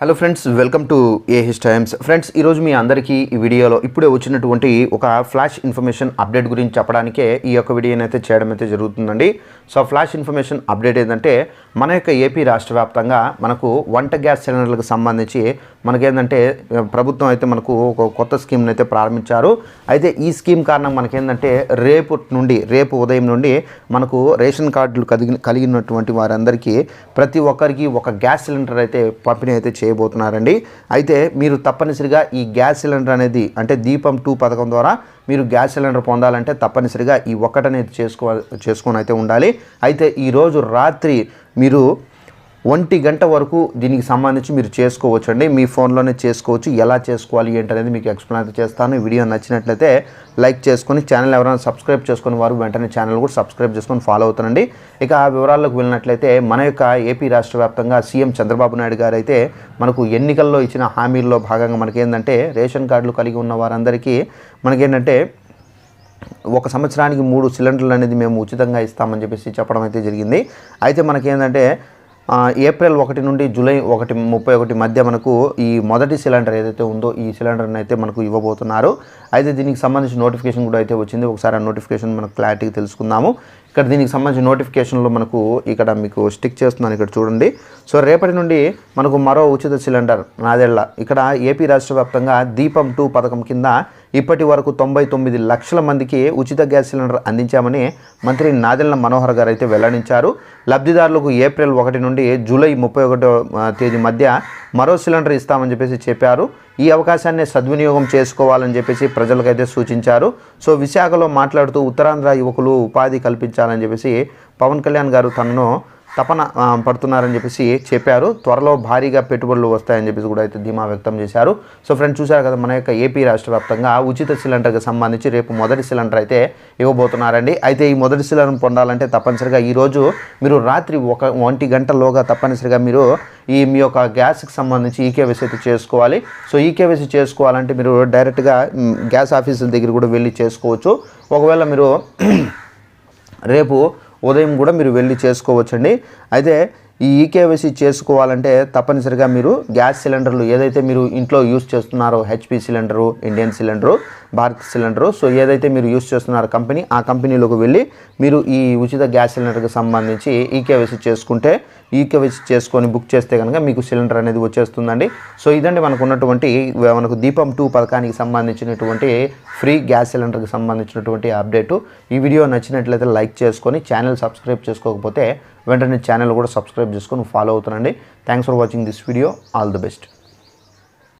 Hello friends welcome to AH times friends ఈరోజు మీ అందరికీ ఈ వీడియోలో ఇప్పుడే వచ్చినటువంటి ఒక ఫ్లాష్ ఇన్ఫర్మేషన్ అప్డేట్ గురించి చెప్పడానికే ఈ యొక్క వీడియోని అయితే చేయడం అయితే జరుగుతుందండి. సో ఫ్లాష్ ఇన్ఫర్మేషన్ అప్డేట్ ఏంటంటే మన యొక్క ఏపీ రాష్ట్ర వ్యాప్తంగా మనకు వంట గ్యాస్ సిలిండర్లకు సంబంధించి మనకేంటంటే ప్రభుత్వం అయితే మనకు ఒక కొత్త స్కీమ్ని అయితే ప్రారంభించారు. అయితే ఈ స్కీమ్ కారణం మనకేంటంటే రేపు నుండి రేపు ఉదయం నుండి మనకు రేషన్ కార్డులు కలిగి కలిగినటువంటి వారందరికీ ప్రతి ఒక్కరికి ఒక గ్యాస్ సిలిండర్ అయితే పంపిణీ అయితే చేయబోతున్నారండి. అయితే మీరు తప్పనిసరిగా ఈ గ్యాస్ సిలిండర్ అనేది అంటే దీపం టూ పథకం ద్వారా మీరు గ్యాస్ సిలిండర్ పొందాలంటే తప్పనిసరిగా ఈ ఒక్కటనేది చేసుకో చేసుకొని అయితే ఉండాలి. అయితే ఈరోజు రాత్రి మీరు ఒంటి గంట వరకు దీనికి సంబంధించి మీరు చేసుకోవచ్చు అండి మీ ఫోన్లోనే చేసుకోవచ్చు. ఎలా చేసుకోవాలి ఏంటనేది మీకు ఎక్స్ప్లెయిన్ చేస్తాను. వీడియో నచ్చినట్లయితే లైక్ చేసుకొని ఛానల్ ఎవరైనా సబ్స్క్రైబ్ చేసుకుని వారు వెంటనే ఛానల్ కూడా సబ్స్క్రైబ్ చేసుకొని ఫాలో అవుతానండి ఇక ఆ వివరాల్లోకి వెళ్ళినట్లయితే మన యొక్క ఏపీ రాష్ట్ర వ్యాప్తంగా సీఎం చంద్రబాబు నాయుడు గారు అయితే మనకు ఎన్నికల్లో ఇచ్చిన హామీల్లో భాగంగా మనకేంటంటే రేషన్ కార్డులు కలిగి ఉన్న వారందరికీ మనకేంటంటే ఒక సంవత్సరానికి మూడు సిలిండర్లు అనేది మేము ఉచితంగా ఇస్తామని చెప్పేసి చెప్పడం అయితే జరిగింది. అయితే మనకేంటంటే ఏప్రిల్ ఒకటి నుండి జూలై ఒకటి ముప్పై ఒకటి మధ్య మనకు ఈ మొదటి సిలిండర్ ఏదైతే ఉందో ఈ సిలిండర్ని అయితే మనకు ఇవ్వబోతున్నారు. అయితే దీనికి సంబంధించిన నోటిఫికేషన్ కూడా అయితే వచ్చింది. ఒకసారి ఆ నోటిఫికేషన్ మనకు క్లారిటీగా తెలుసుకుందాము. ఇక్కడ దీనికి సంబంధించిన నోటిఫికేషన్లో మనకు ఇక్కడ మీకు స్టిక్ చేస్తున్నాను ఇక్కడ చూడండి. సో రేపటి నుండి మనకు మరో ఉచిత సిలిండర్ నాదేళ్ళ. ఇక్కడ ఏపీ రాష్ట్ర వ్యాప్తంగా దీపం టూ పథకం కింద ఇప్పటి వరకు తొంభై తొమ్మిది లక్షల మందికి ఉచిత గ్యాస్ సిలిండర్ అందించామని మంత్రి నాదెళ్ళ మనోహర్ గారు అయితే వెల్లడించారు. లబ్ధిదారులకు ఏప్రిల్ ఒకటి నుండి జూలై ముప్పై ఒకటో తేదీ మధ్య మరో సిలిండర్ ఇస్తామని చెప్పేసి చెప్పారు. ఈ అవకాశాన్ని సద్వినియోగం చేసుకోవాలని చెప్పేసి ప్రజలకైతే సూచించారు. సో విశాఖలో మాట్లాడుతూ ఉత్తరాంధ్ర యువకులు ఉపాధి కల్పించాలని చెప్పేసి పవన్ కళ్యాణ్ గారు తనను తపన పడుతున్నారని చెప్పేసి చెప్పారు. త్వరలో భారీగా పెట్టుబడులు వస్తాయని చెప్పేసి కూడా అయితే ధీమా వ్యక్తం చేశారు. సో ఫ్రెండ్స్ చూశారు కదా మన యొక్క ఏపీ రాష్ట్ర వ్యాప్తంగా ఉచిత సిలిండర్కి సంబంధించి రేపు మొదటి సిలిండర్ అయితే ఇవ్వబోతున్నారండి. అయితే ఈ మొదటి సిలిండర్ పొందాలంటే తప్పనిసరిగా ఈరోజు మీరు రాత్రి ఒక ఒంటి గంటలోగా తప్పనిసరిగా మీరు ఈ మీ యొక్క గ్యాస్కి సంబంధించి ఈకేవైసీ అయితే చేసుకోవాలి. సో ఈకేవైసీ చేసుకోవాలంటే మీరు డైరెక్ట్గా గ్యాస్ ఆఫీసుల దగ్గర కూడా వెళ్ళి చేసుకోవచ్చు. ఒకవేళ మీరు రేపు ఉదయం కూడా మీరు వెళ్ళి చేసుకోవచ్చండి. అయితే ఈ ఈకేవైసీ చేసుకోవాలంటే తప్పనిసరిగా మీరు గ్యాస్ సిలిండర్లు ఏదైతే మీరు ఇంట్లో యూస్ చేస్తున్నారో HP cylinder Indian cylinder Bharat cylinder. So ఏదైతే మీరు యూస్ చేస్తున్నారో కంపెనీ ఆ కంపెనీలోకి వెళ్ళి మీరు ఈ ఉచిత గ్యాస్ సిలిండర్కి సంబంధించి ఈకేవైసీ చేసుకుంటే ఈకేవైసీ చేసుకొని బుక్ చేస్తే కనుక మీకు సిలిండర్ అనేది వచ్చేస్తుందండి. సో ఇదండి మనకు ఉన్నటువంటి మనకు దీపం టూ పథకానికి సంబంధించినటువంటి ఫ్రీ గ్యాస్ సిలిండర్కి సంబంధించినటువంటి అప్డేటు. ఈ వీడియో నచ్చినట్లయితే లైక్ చేసుకొని ఛానల్ సబ్స్క్రైబ్ చేసుకోకపోతే వెంటనే ఛానల్ కూడా సబ్స్క్రైబ్ చేసుకొని ఫాలో అవుతానండి thanks for watching this video. All the best.